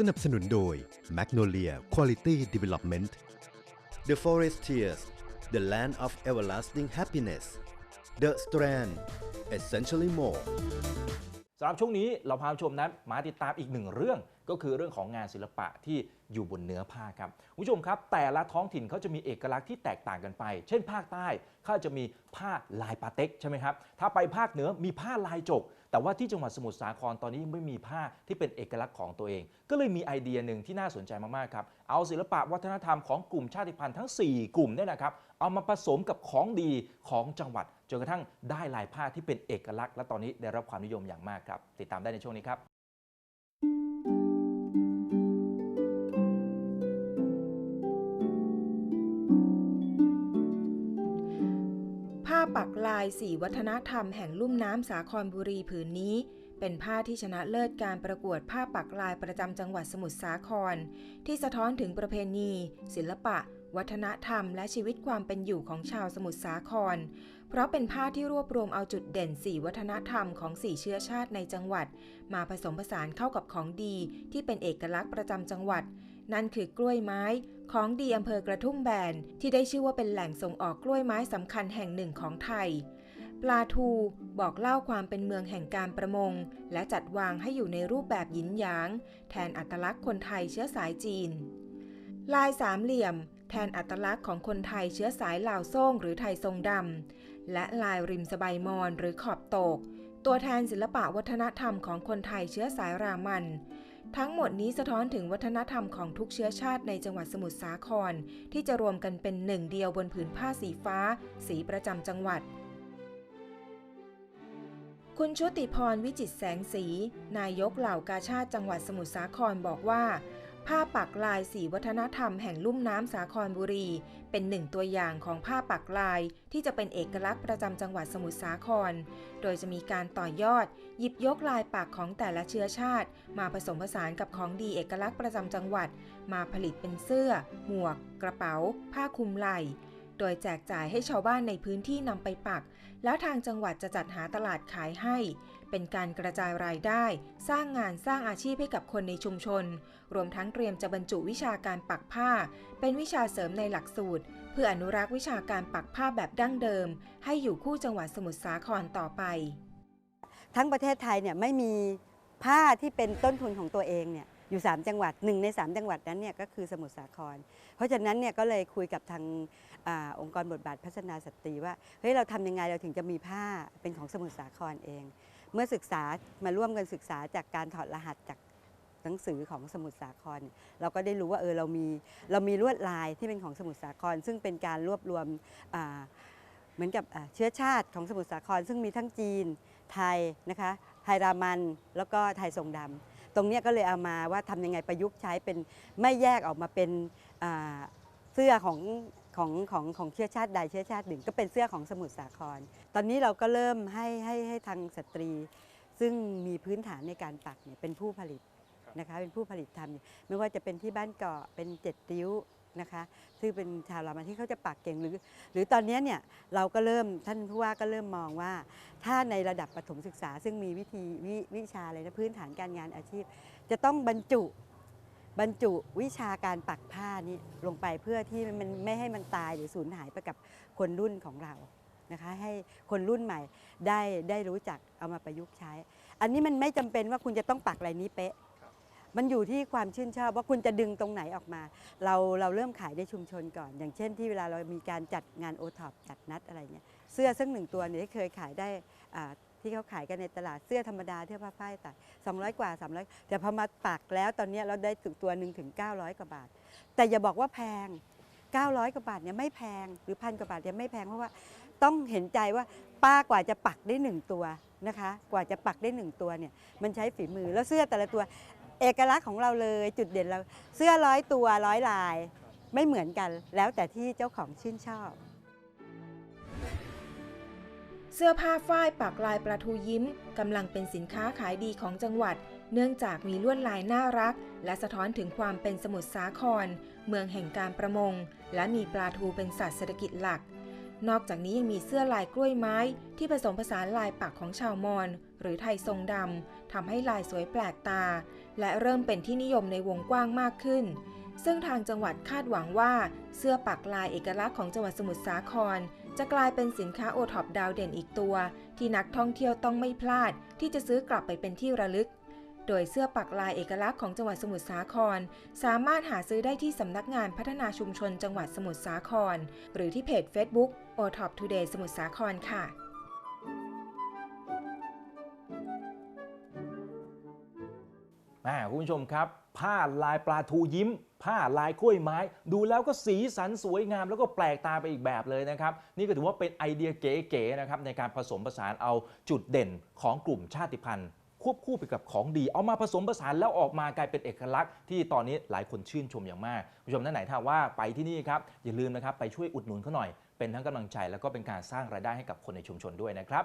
สนับสนุนโดย Magnolia Quality Development The Forestiers The Land of Everlasting Happiness The Strand Essentially More สำหรับช่วงนี้เราพาผู้ชมนั้นมาติดตามอีกหนึ่งเรื่อง ก็คือเรื่องของงานศิลปะที่อยู่บนเนื้อผ้าครับคุณผู้ชมครับ แต่ละท้องถิ่นเขาจะมีเอกลักษณ์ที่แตกต่างกันไป เช่น ภาคใต้เขาจะมีผ้าลายปาเต็กใช่ไหมครับถ้าไปภาคเหนือมีผ้าลายจก แต่ว่าที่จังหวัดสมุทรสาครตอนนี้ยังไม่มีผ้าที่เป็นเอกลักษณ์ของตัวเอง ก็เลยมีไอเดียหนึ่งที่น่าสนใจมากๆครับเอาศิลปะวัฒนธรรมของกลุ่มชาติพันธุ์ทั้ง 4 กลุ่มเนี่ยนะครับเอามาผสมกับของดีของจังหวัดจนกระทั่งได้ลายผ้าที่เป็นเอกลักษณ์ และตอนนี้ได้รับความนิยมอย่างมากครับ ติดตามได้ในช่วงนี้ครับ ลายสีวัฒนธรรมแห่งลุ่มน้ำสาครบุรีผืนนี้ เป็นผ้าที่ชนะเลิศการประกวดผ้าปักลายประจำจังหวัดสมุทรสาคร ที่สะท้อนถึงประเพณี ศิลปะ วัฒนธรรม และชีวิตความเป็นอยู่ของชาวสมุทรสาคร เพราะเป็นผ้าที่รวบรวมเอาจุดเด่นสี่วัฒนธรรมของสี่เชื้อชาติในจังหวัด มาผสมผสานเข้ากับของดีที่เป็นเอกลักษณ์ประจำจังหวัด นั่นคือกล้วยไม้ ของดีอำเภอกระทุ่มแบนที่ได้ชื่อว่าเป็นแหล่งส่งออกกล้วยไม้สำคัญแห่งหนึ่งของไทย ปลาทูบอกเล่าความเป็นเมืองแห่งการประมง และจัดวางให้อยู่ในรูปแบบหยินหยาง แทนอัตลักษณ์คนไทยเชื้อสายจีน ลายสามเหลี่ยม แทนอัตลักษณ์ของคนไทยเชื้อสายลาวโซ่งหรือไทยทรงดำและลายริมสบายมอนหรือขอบโตก ตัวแทนศิลปะวัฒนธรรมของคนไทยเชื้อสายรามัน ทั้งหมดนี้สะท้อนถึงวัฒนธรรมของทุกเชื้อชาติในจังหวัดสมุทรสาคร ที่จะรวมกันเป็นหนึ่งเดียวบนผืนผ้าสีฟ้า สีประจำจังหวัด คุณชุติพรวิจิตแสงสี นายกเหล่ากาชาติจังหวัดสมุทรสาครบอกว่า ผ้าปักลายสีวัฒนธรรมแห่งลุ่มน้ำสาครบุรี เป็นหนึ่งตัวอย่างของผ้าปักลายที่จะเป็นเอกลักษณ์ประจำจังหวัดสมุทรสาคร โดยจะมีการต่อยอด หยิบยกลายปักของแต่ละเชื้อชาติ มาผสมผสานกับของดีเอกลักษณ์ประจำจังหวัด มาผลิตเป็นเสื้อ หมวก กระเป๋า ผ้าคลุมไหล่ โดยแจกจ่ายให้ชาวบ้านในพื้นที่นำไปปัก แล้วทางจังหวัดจะจัดหาตลาดขายให้ เป็นการกระจายรายได้ สร้างงานสร้างอาชีพให้กับคนในชุมชน รวมทั้งเตรียมจะบรรจุวิชาการปักผ้า เป็นวิชาเสริมในหลักสูตร เพื่ออนุรักษ์วิชาการปักผ้าแบบดั้งเดิม ให้อยู่คู่จังหวัดสมุทรสาครต่อไป ทั้งประเทศไทยเนี่ยไม่มีผ้าที่เป็นต้นทุนของตัวเองเนี่ย อยู่ 3 จังหวัดหนึ่งใน 3 จังหวัดนั้นเนี่ยก็คือสมุทรสาคร เพราะฉะนั้นเนี่ยก็เลยคุยกับทางอาองค์กรบทบาทพัฒนาสตรีว่าเฮ้ยเราทำยังไงเราถึงจะมีผ้าเป็นของสมุทรสาครเอง เมื่อศึกษามาร่วมกันศึกษาจากการถอดรหัสจากหนังสือของสมุทรสาคร เราก็ได้รู้ว่าเออเรามีเรามีลวดลายที่เป็นของสมุทรสาคร ซึ่งเป็นการรวบรวมเหมือนกับเชื้อชาติของสมุทรสาคร ซึ่งมีทั้งจีนไทยนะคะไทยรามัน แล้วก็ไทยทรงดำ ตรงนี้ก็เลยเอามาว่าทำยังไงประยุกต์ใช้เป็นไม่แยกออกมาเป็นเสื้อของของของของเชื้อชาติใดเชื้อชาติหนึ่ง ก็เป็นเสื้อของสมุทรสาคร ตอนนี้เราก็เริ่มให้ให้ให้ทางสตรี ซึ่งมีพื้นฐานในการปักเนี่ยเป็นผู้ผลิตนะคะเป็นผู้ผลิตทำไม่ว่าจะเป็นที่บ้านเกาะเป็นเจ็ดติ้ว นะคะซึ่งเป็นชาวรามันที่เขาจะปักเก่งหรือ หรือตอนนี้เนี่ยเราก็เริ่มท่านผู้ว่าก็เริ่มมองว่า ถ้าในระดับประถมศึกษา ซึ่งมีวิธีววิชาอะไรนะพื้นฐานการงานอาชีพ จะต้องบรรจุบรรจุวิชาการปักผ้านี้ลงไปเพื่อที่มันไม่ให้มันตายหรือสูญหายไปกับคนรุ่นของเรานะคะให้คนรุ่นใหม่ได้ได้รู้จักเอามาประยุกต์ใช้ อันนี้มันไม่จำเป็นว่าคุณจะต้องปักลายนี้เป๊ะ มันอยู่ที่ความชื่นชอบว่าคุณจะดึงตรงไหนออกมา เราเราเริ่มขายในชุมชนก่อน อย่างเช่นที่เวลาเรามีการจัดงานโอท็อปจัดนัดอะไรเงี้ยเสื้อสักหนึ่งตัวเนี่ยที่เคยขายได้ที่เขาขายกันในตลาดเสื้อธรรมดาเสื้อผ้าฝ้ายตัด200 กว่า 300 แต่พอมาปักแล้วตอนนี้เราได้ถึงตัวหนึ่งถึง 900 กว่าบาท แต่อย่าบอกว่าแพง 900 กว่าบาทเนี่ยไม่แพงหรือพันกว่าบาทเนี่ยไม่แพงเพราะว่าต้องเห็นใจว่าป้ากว่าจะปักได้หนึ่งตัวนะคะ กว่าจะปักได้หนึ่งตัวเนี่ยมันใช้ฝีมือแล้วเสื้อแต่ละตัว เอกลักษณ์ของเราเลยจุดเด่นเราเสื้อร้อยตัวร้อยลาย ไม่เหมือนกัน แล้วแต่ที่เจ้าของชื่นชอบ เสื้อผ้าฝ้ายปักลายปลาทูยิ้มกำลังเป็นสินค้าขายดีของจังหวัด เนื่องจากมีลวดลายน่ารัก และสะท้อนถึงความเป็นสมุทรสาคร เมืองแห่งการประมง และมีปลาทูเป็นสัตว์เศรษฐกิจหลัก นอกจากนี้ยังมีเสื้อลายกล้วยไม้ ที่ผสมผสานลายปักของชาวมอญหรือไทยทรงดำทำให้ลายสวยแปลกตา และเริ่มเป็นที่นิยมในวงกว้างมากขึ้น ซึ่งทางจังหวัดคาดหวังว่า เสื้อปักลายเอกลักษณ์ของจังหวัดสมุทรสาคร จะกลายเป็นสินค้าโอท็อปดาวเด่นอีกตัว ที่นักท่องเที่ยวต้องไม่พลาด ที่จะซื้อกลับไปเป็นที่ระลึก โดยเสื้อปักลายเอกลักษณ์ของจังหวัดสมุทรสาคร สามารถหาซื้อได้ที่สำนักงานพัฒนาชุมชนจังหวัดสมุทรสาคร หรือที่เพจ Facebook o t o p Today สมุทรสาครค่ะอ่คุณผู้ชมครับ ผ้าลายปลาทูยิ้ม ผ้าลายกล้วยไม้ ดูแล้วก็สีสันสวยงาม แล้วก็แปลกตาไปอีกแบบเลยนะครับ นี่ก็ถือว่าเป็นไอเดียเก๋ๆนะครับในการผสมผสานเอาจุดเด่นของกลุ่มชาติพันธุ์ ควบคู่ไปกับของดี เอามาผสมผสานแล้วออกมากลายเป็นเอกลักษณ์ที่ตอนนี้หลายคนชื่นชมอย่างมากคุณผู้ชมท่านไหนถ้าว่าไปที่นี่ครับอย่าลืมนะครับไปช่วยอุดหนุนเขาหน่อยเป็นทั้งกำลังใจแล้วก็เป็นการสร้างรายได้ให้กับคนในชุมชนด้วยนะครับ